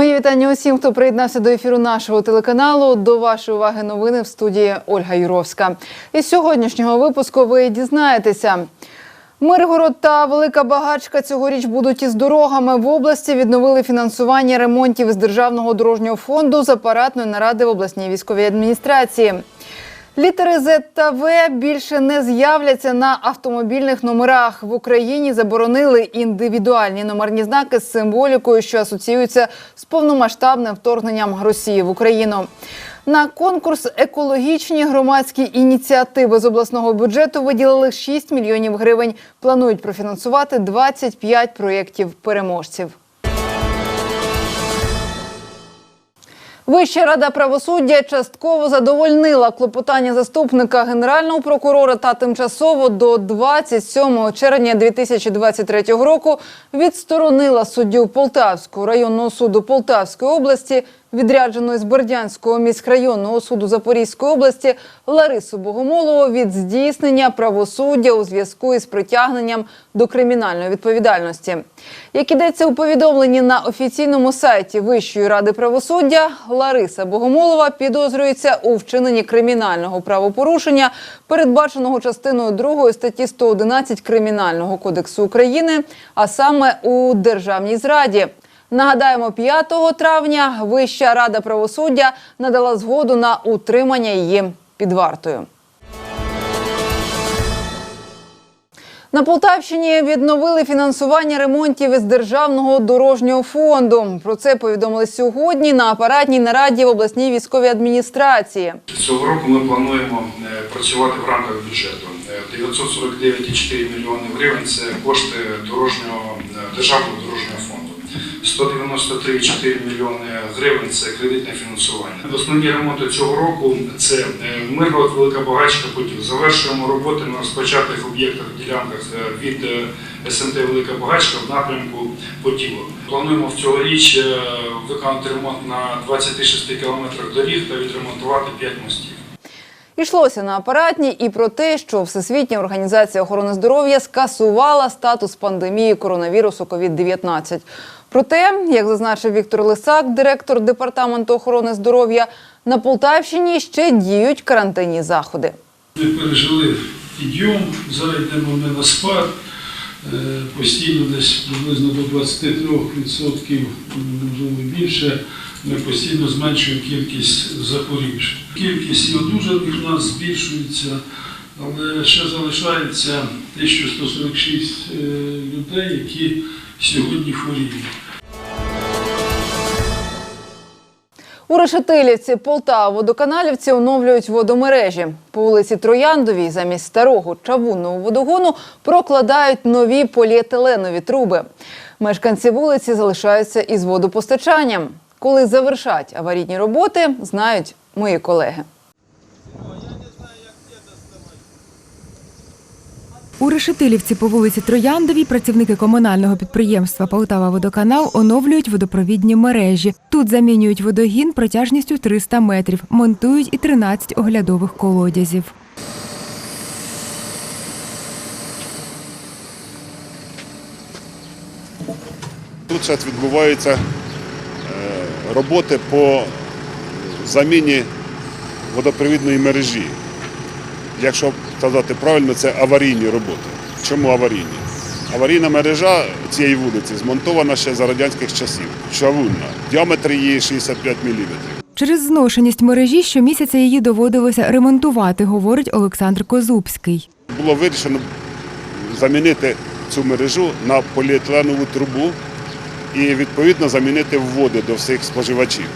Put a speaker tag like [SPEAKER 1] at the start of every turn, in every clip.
[SPEAKER 1] Мої вітання усім, хто приєднався до ефіру нашого телеканалу. До вашої уваги новини в студії Ольга Юровська. Із сьогоднішнього випуску ви дізнаєтеся. Миргород та Велика Багачка цьогоріч будуть із дорогами. В області відновили фінансування ремонтів з Державного дорожнього фонду з апаратної наради в обласній військовій адміністрації. Літери Z більше не з'являться на автомобільних номерах. В Україні заборонили індивідуальні номерні знаки з символікою, що асоціюються з повномасштабним вторгненням Росії в Україну. На конкурс екологічні громадські ініціативи з обласного бюджету виділили 6 мільйонів гривень. Планують профінансувати 25 проєктів переможців. Вища рада правосуддя частково задовольнила клопотання заступника генерального прокурора та тимчасово до 27 червня 2023 року відсторонила суддю Полтавського районного суду Полтавської області, відрядженої з Бердянського міськрайонного суду Запорізької області Ларису Богомолову від здійснення правосуддя у зв'язку із притягненням до кримінальної відповідальності. Як ідеться у повідомленні на офіційному сайті Вищої ради правосуддя, Лариса Богомолова підозрюється у вчиненні кримінального правопорушення, передбаченого частиною 2 статті 111 Кримінального кодексу України, а саме у державній зраді. Нагадаємо, 5 травня Вища рада правосуддя надала згоду на утримання її під вартою. На Полтавщині відновили фінансування ремонтів із державного дорожнього фонду. Про це повідомили сьогодні на апаратній нараді в обласній військовій адміністрації.
[SPEAKER 2] Цього року ми плануємо е, працювати в рамках бюджету. Е, 949,4 мільйони гривень це кошти дорожнього е, державного дорожнього фонду. 193,4 мільйони гривень це кредитне фінансування. Основні ремонти цього року це е, Миргород, Велика Багачка, Поділ. Завершуємо роботи на розпочатих об'єктах ділянках е, від е, СМТ Велика Багачка в напрямку Поділу. Плануємо в цьогоріч е, виконати ремонт на 26 кілометрах доріг та відремонтувати 5 мостів.
[SPEAKER 1] Йшлося на апаратній і про те, що Всесвітня організація охорони здоров'я скасувала статус пандемії коронавірусу COVID-19. Проте, як зазначив Віктор Лисак, директор департаменту охорони здоров'я, на Полтавщині ще діють карантинні заходи.
[SPEAKER 3] Ми пережили підйом, зараз йдемо ми на спад. Е, Постійно десь приблизно до 23%, можливо більше, ми постійно зменшуємо кількість захворівших. Кількість одужаних в нас збільшується, але ще залишається 1146 е, людей, які сьогодні хворіють.
[SPEAKER 1] У Решетилівці, Полтава, водоканалівці оновлюють водомережі. По вулиці Трояндовій замість старого чавунного водогону прокладають нові поліетиленові труби. Мешканці вулиці залишаються із водопостачанням. Коли завершать аварійні роботи, знають мої колеги.
[SPEAKER 4] У Решетилівці по вулиці Трояндовій працівники комунального підприємства Полтава Водоканал оновлюють водопровідні мережі. Тут замінюють водогін протяжністю 300 метрів, монтують і 13 оглядових колодязів.
[SPEAKER 5] Тут зараз відбуваються е, роботи по заміні водопровідної мережі. Якщо сказати правильно, це аварійні роботи. Чому аварійні? Аварійна мережа цієї вулиці змонтована ще за радянських часів. Чавунна. Діаметр її 65 мм.
[SPEAKER 4] Через зношеність мережі щомісяця її доводилося ремонтувати, говорить Олександр Козубський.
[SPEAKER 5] Було вирішено замінити цю мережу на поліетиленову трубу і відповідно замінити вводи до всіх споживачів.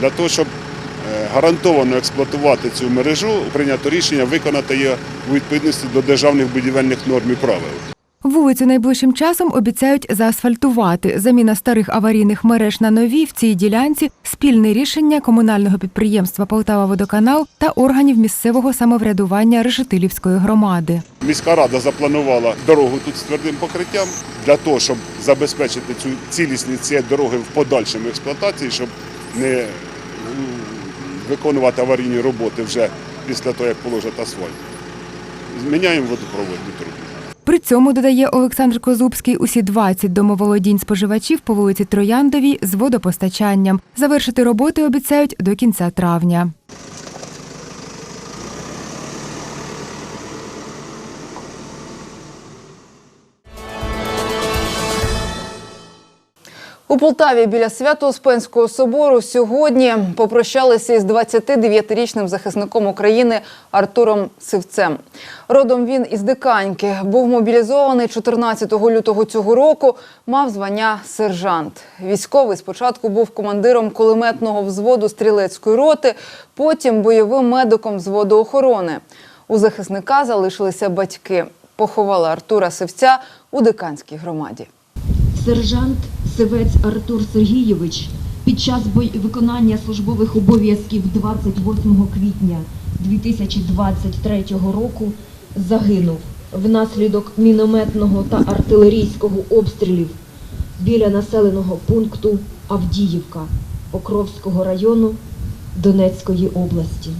[SPEAKER 5] Для того, щоб е, гарантовано експлуатувати цю мережу, прийнято рішення виконати її у відповідності до державних будівельних норм і правил.
[SPEAKER 4] Вулицю найближчим часом обіцяють заасфальтувати. Заміна старих аварійних мереж на нові в цій ділянці спільне рішення комунального підприємства Полтава Водоканал та органів місцевого самоврядування Решетилівської громади.
[SPEAKER 5] Міська рада запланувала дорогу тут з твердим покриттям для того, щоб забезпечити цю цілісність цієї дороги в подальшому експлуатації, щоб не виконувати аварійні роботи вже після того, як положать асфальт. Зміняємо водопроводні труби.
[SPEAKER 4] При цьому додає Олександр Козубський, усі 20 домоволодінь споживачів по вулиці Трояндовій з водопостачанням. Завершити роботи обіцяють до кінця травня.
[SPEAKER 1] У Полтаві біля Свято-Успенського собору сьогодні попрощалися із 29-річним захисником України Артуром Сивцем. Родом він із Диканьки, був мобілізований 14 лютого цього року, мав звання сержант. Військовий спочатку був командиром кулеметного взводу стрілецької роти, потім бойовим медиком взводу охорони. У захисника залишилися батьки. Поховали Артура Сивця у Диканській громаді.
[SPEAKER 6] Сержант Сивець Артур Сергійович під час бой- виконання службових обов'язків 28 квітня 2023 року загинув внаслідок мінометного та артилерійського обстрілів біля населеного пункту Авдіївка Покровського району Донецької області.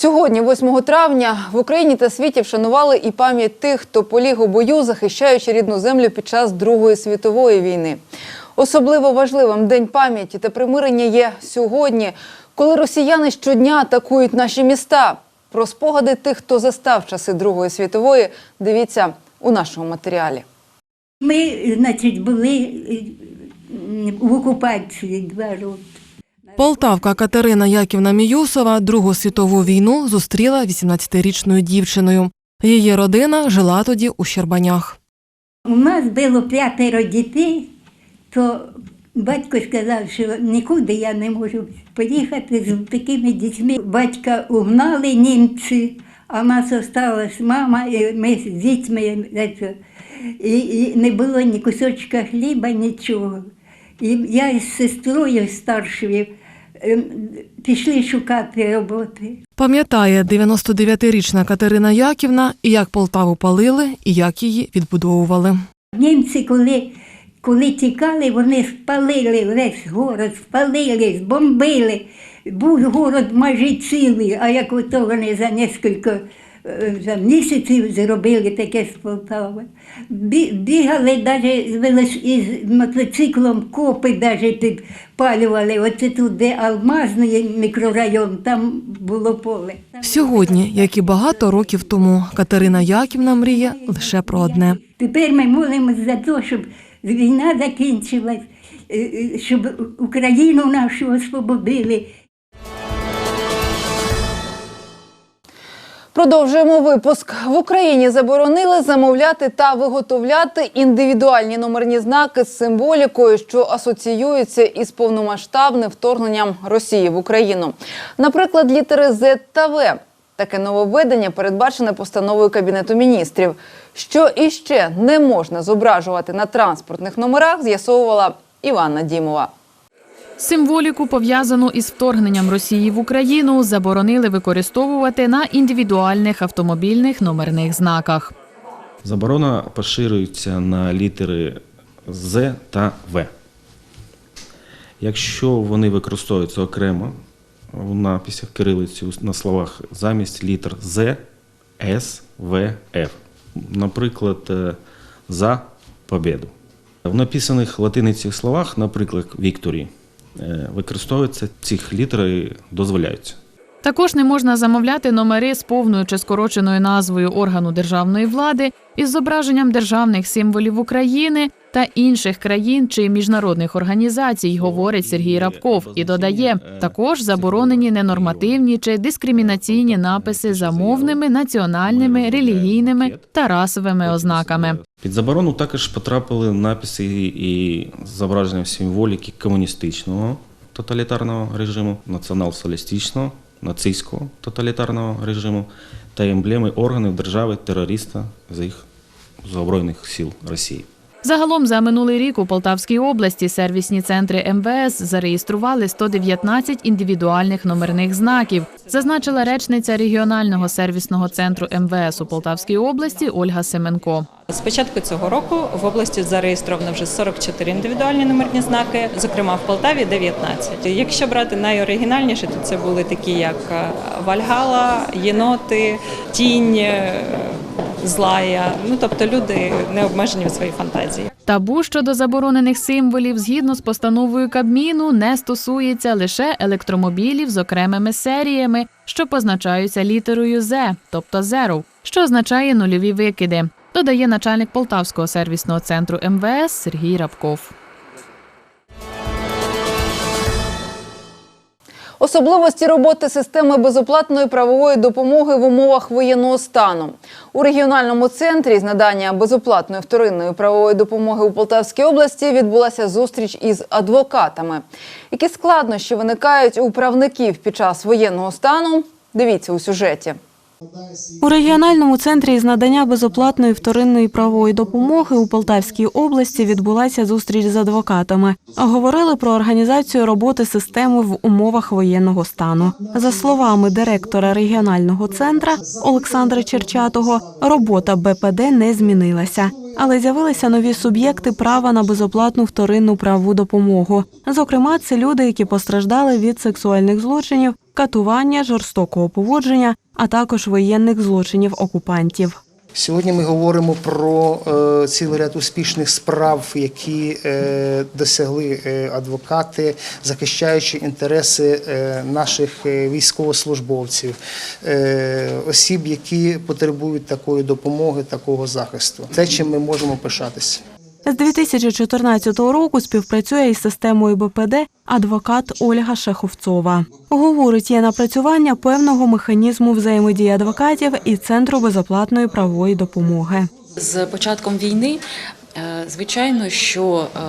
[SPEAKER 1] Сьогодні, 8 травня, в Україні та світі вшанували і пам'ять тих, хто поліг у бою, захищаючи рідну землю під час Другої світової війни. Особливо важливим день пам'яті та примирення є сьогодні, коли росіяни щодня атакують наші міста. Про спогади тих, хто застав часи Другої світової, дивіться у нашому матеріалі.
[SPEAKER 7] Ми, значить, були е, в окупації два роки.
[SPEAKER 8] Полтавка Катерина Яківна Міюсова Другу світову війну зустріла 18-річною дівчиною. Її родина жила тоді у Щербанях.
[SPEAKER 7] У нас було п'ятеро дітей, то батько сказав, що нікуди я не можу поїхати з такими дітьми. Батька угнали німці, а в нас залишилась мама, і ми з дітьми. І, і не було ні кусочка хліба, нічого. І я із сестрою старшою пішли шукати роботи.
[SPEAKER 8] Пам'ятає 99-річна Катерина Яківна, і як Полтаву палили, і як її відбудовували.
[SPEAKER 7] Німці, коли, коли тікали, вони спалили весь город, спалили, збомбили. Був город майже цілий, а як ото вони за е, за місяців зробили таке з Полтави. Бігали навіть із мотоциклом, копи навіть підпалювали. Оце тут, де Алмазний мікрорайон, там було поле.
[SPEAKER 8] Сьогодні, як і багато років тому, Катерина Яківна мріє лише про одне.
[SPEAKER 7] Тепер ми молимося за те, щоб війна закінчилась, е, е, щоб Україну нашу освободили.
[SPEAKER 1] Продовжуємо випуск. В Україні заборонили замовляти та виготовляти індивідуальні номерні знаки з символікою, що асоціюються із повномасштабним вторгненням Росії в Україну. Наприклад, літери З та В. Таке нововведення передбачене постановою Кабінету міністрів. Що іще не можна зображувати на транспортних номерах, з'ясовувала Іванна Дімова.
[SPEAKER 9] Символіку, пов'язану із вторгненням Росії в Україну, заборонили використовувати на індивідуальних автомобільних номерних знаках.
[SPEAKER 10] Заборона поширюється на літери З та В. Якщо вони використовуються окремо в написях кирилиці на словах замість літер З, С, В, Ф. Наприклад, е, за победу. В написаних латиницях словах, наприклад, Вікторі, використовуються ці літери дозволяються.
[SPEAKER 9] Також не можна замовляти номери з повною чи скороченою назвою органу державної влади із зображенням державних символів України та інших країн чи міжнародних організацій, говорить Сергій Рабков і додає, також заборонені ненормативні чи дискримінаційні написи за мовними, національними, релігійними та расовими ознаками.
[SPEAKER 10] Під заборону також потрапили написи і зображення символіки комуністичного тоталітарного режиму, націонал-соціалістичного, нацистського тоталітарного режиму та емблеми органів держави терориста з їх Збройних сил Росії.
[SPEAKER 9] Загалом за минулий рік у Полтавській області сервісні центри МВС зареєстрували 119 індивідуальних номерних знаків, зазначила речниця регіонального сервісного центру МВС у Полтавській області Ольга Семенко.
[SPEAKER 11] З початку цього року в області зареєстровано вже 44 індивідуальні номерні знаки, зокрема в Полтаві 19. Якщо брати найоригінальніші, то це були такі, як е, Вальгала, Єноти, Тінь, е, Злая. Ну тобто люди не обмежені в своїй фантазії.
[SPEAKER 9] Табу щодо заборонених символів згідно з постановою Кабміну не стосується лише електромобілів з окремими серіями, що позначаються літерою «З», тобто зеров, що означає нульові викиди. Додає начальник Полтавського сервісного центру МВС Сергій Рабков.
[SPEAKER 1] Особливості роботи системи безоплатної правової допомоги в умовах воєнного стану у регіональному центрі з надання безоплатної вторинної правової допомоги у Полтавській області відбулася зустріч із адвокатами. Які складнощі виникають у правників під час воєнного стану? Дивіться у сюжеті.
[SPEAKER 12] У регіональному центрі з надання безоплатної вторинної правової допомоги у Полтавській області відбулася зустріч з адвокатами. Говорили про організацію роботи системи в умовах воєнного стану. За словами директора регіонального центра Олександра Черчатого, робота БПД не змінилася. Але з'явилися нові суб'єкти права на безоплатну вторинну правову допомогу. Зокрема, це люди, які постраждали від сексуальних злочинів, катування, жорстокого поводження, а також воєнних злочинів окупантів.
[SPEAKER 13] Сьогодні ми говоримо про е, цілий ряд успішних справ, які е, досягли е, адвокати, захищаючи інтереси наших військовослужбовців, осіб, які потребують такої допомоги, такого захисту. Те, чим ми можемо пишатися.
[SPEAKER 12] З 2014 року співпрацює із системою БПД адвокат Ольга Шеховцова. Говорить, є напрацювання певного механізму взаємодії адвокатів і центру безоплатної правової допомоги.
[SPEAKER 14] З початком війни, е, звичайно, що е,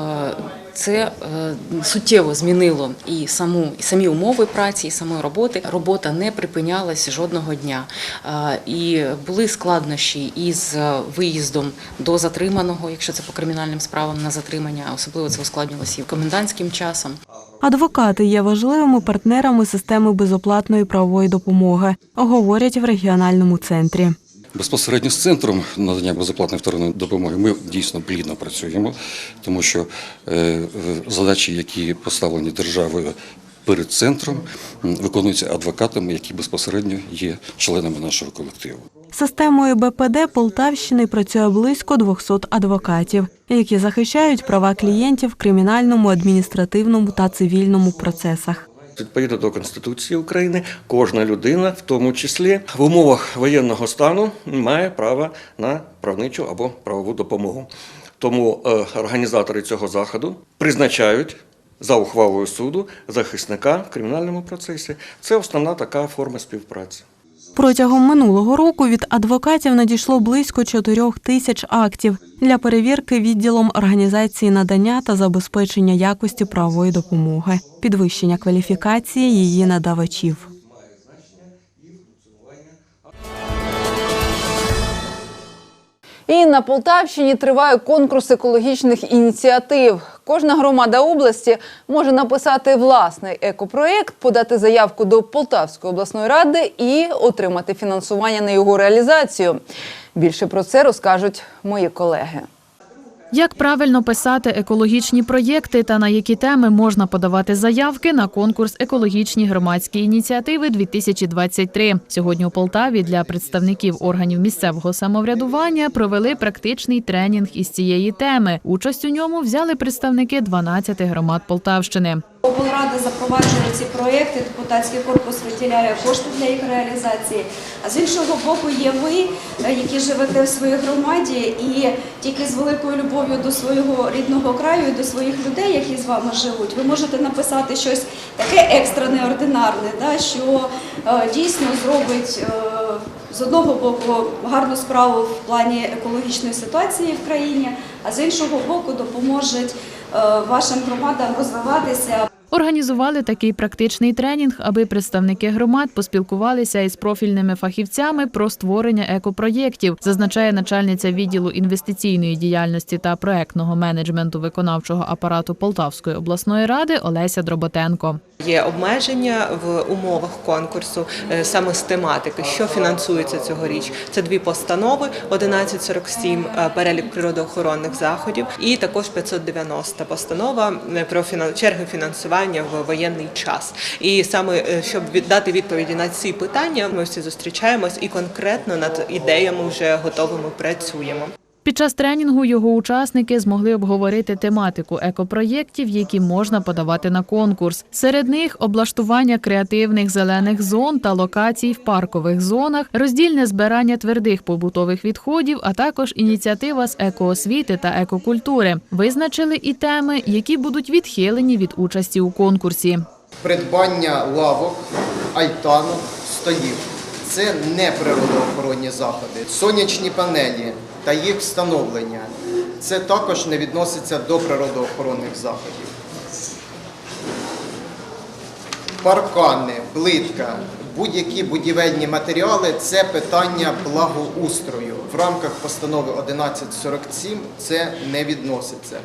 [SPEAKER 14] це е, суттєво змінило і саму і самі умови праці, і самої роботи. Робота не припинялась жодного дня. Е, І були складнощі із виїздом до затриманого, якщо це по кримінальним справам на затримання, особливо це ускладнювалося і комендантським часом.
[SPEAKER 12] Адвокати є важливими партнерами системи безоплатної правової допомоги, говорять в регіональному центрі.
[SPEAKER 15] Безпосередньо з центром надання безоплатної вторинної допомоги ми дійсно плідно працюємо, тому що е, задачі, які поставлені державою перед центром, виконуються адвокатами, які безпосередньо є членами нашого колективу.
[SPEAKER 12] Системою БПД Полтавщини працює близько 200 адвокатів, які захищають права клієнтів в кримінальному, адміністративному та цивільному процесах.
[SPEAKER 16] Відповідно до Конституції України, кожна людина, в тому числі в умовах воєнного стану, має право на правничу або правову допомогу. Тому е, організатори цього заходу призначають за ухвалою суду захисника в кримінальному процесі. Це основна така форма співпраці.
[SPEAKER 12] Протягом минулого року від адвокатів надійшло близько 4 тисяч актів для перевірки відділом організації надання та забезпечення якості правової допомоги, підвищення кваліфікації її надавачів.
[SPEAKER 1] І на Полтавщині триває конкурс екологічних ініціатив. Кожна громада області може написати власний екопроєкт, подати заявку до Полтавської обласної ради і отримати фінансування на його реалізацію. Більше про це розкажуть мої колеги.
[SPEAKER 9] Як правильно писати екологічні проєкти та на які теми можна подавати заявки на конкурс екологічні громадські ініціативи 2023 Сьогодні у Полтаві для представників органів місцевого самоврядування провели практичний тренінг із цієї теми. Участь у ньому взяли представники 12 громад Полтавщини.
[SPEAKER 17] Облрада запроваджує ці проекти, депутатський корпус виділяє кошти для їх реалізації. А з іншого боку, є ви, е, які живете в своїй громаді, і тільки з великою любов'ю до свого рідного краю і до своїх людей, які з вами живуть, ви можете написати щось таке екстра неординарне, що е, дійсно зробить. е, з одного боку гарну справу в плані екологічної ситуації в країні, а з іншого боку допоможе е, вашим громадам розвиватися.
[SPEAKER 9] Організували такий практичний тренінг, аби представники громад поспілкувалися із профільними фахівцями про створення екопроєктів, зазначає начальниця відділу інвестиційної діяльності та проектного менеджменту виконавчого апарату Полтавської обласної ради Олеся Дроботенко.
[SPEAKER 18] Є обмеження в умовах конкурсу е, саме з тематики, що фінансується цьогоріч. Це дві постанови: 1147 е, перелік природоохоронних заходів, і також 590 постанова е, про черги фінансування в воєнний час. І саме е, щоб віддати відповіді на ці питання, ми всі зустрічаємось і конкретно над ідеями вже готовими працюємо.
[SPEAKER 9] Під час тренінгу його учасники змогли обговорити тематику екопроєктів, які можна подавати на конкурс. Серед них облаштування креативних зелених зон та локацій в паркових зонах, роздільне збирання твердих побутових відходів, а також ініціатива з екоосвіти та екокультури. Визначили і теми, які будуть відхилені від участі у конкурсі.
[SPEAKER 19] придбання лавок, альтанок, столів. Це не природоохоронні заходи. Сонячні панелі та їх встановлення. Це також не відноситься до природоохоронних заходів. Паркани, плитка, будь-які будівельні матеріали це питання благоустрою. В рамках постанови 1147 це не відноситься.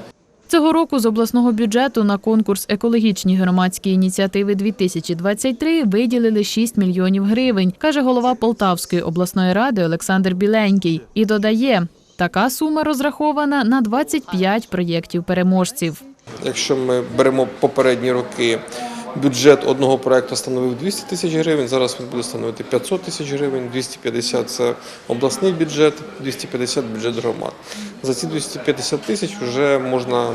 [SPEAKER 9] Цього року з обласного бюджету на конкурс екологічні громадські ініціативи 2023 виділили 6 мільйонів гривень, каже голова Полтавської обласної ради Олександр Біленький. І додає, така сума розрахована на 25 проєктів переможців.
[SPEAKER 20] Якщо ми беремо попередні роки, бюджет одного проекту становив 200 тисяч гривень, зараз він буде становити 500 тисяч гривень, 250 – це обласний бюджет, 250 – бюджет громад. За ці 250 тисяч вже можна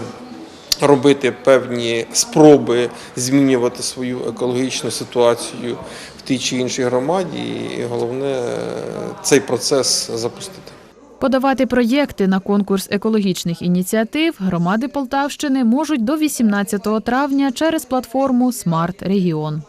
[SPEAKER 20] робити певні спроби змінювати свою екологічну ситуацію в тій чи іншій громаді, і головне цей процес запустити.
[SPEAKER 9] Подавати проєкти на конкурс екологічних ініціатив громади Полтавщини можуть до 18 травня через платформу Смарт Регіон.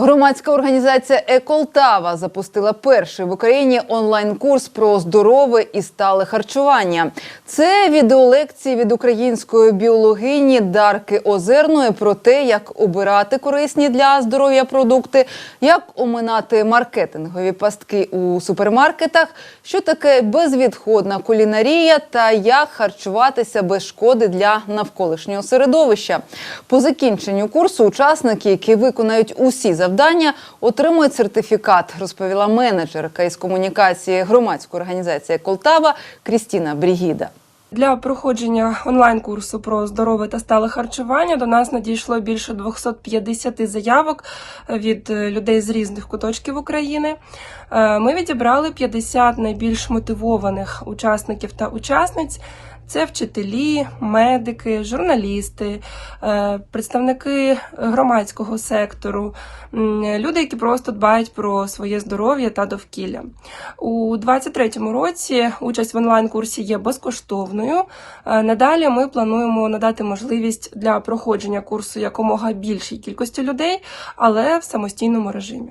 [SPEAKER 1] Громадська організація Еколтава запустила перший в Україні онлайн-курс про здорове і стале харчування. Це відеолекції від української біологині Дарки Озерної про те, як обирати корисні для здоров'я продукти, як оминати маркетингові пастки у супермаркетах, що таке безвідходна кулінарія та як харчуватися без шкоди для навколишнього середовища. По закінченню курсу учасники, які виконають усі завдання, отримують сертифікат, розповіла менеджерка із комунікації громадської організації Колтава Крістіна Брігіда.
[SPEAKER 21] Для проходження онлайн-курсу про здорове та стале харчування до нас надійшло більше 250 заявок від е, людей з різних куточків України. Е, Ми відібрали 50 найбільш мотивованих учасників та учасниць. Це вчителі, медики, журналісти, е, представники громадського сектору, люди, які просто дбають про своє здоров'я та довкілля. У 2023 році участь в онлайн-курсі є безкоштовною. Е, Надалі ми плануємо надати можливість для проходження курсу якомога більшій кількості людей, але в самостійному режимі.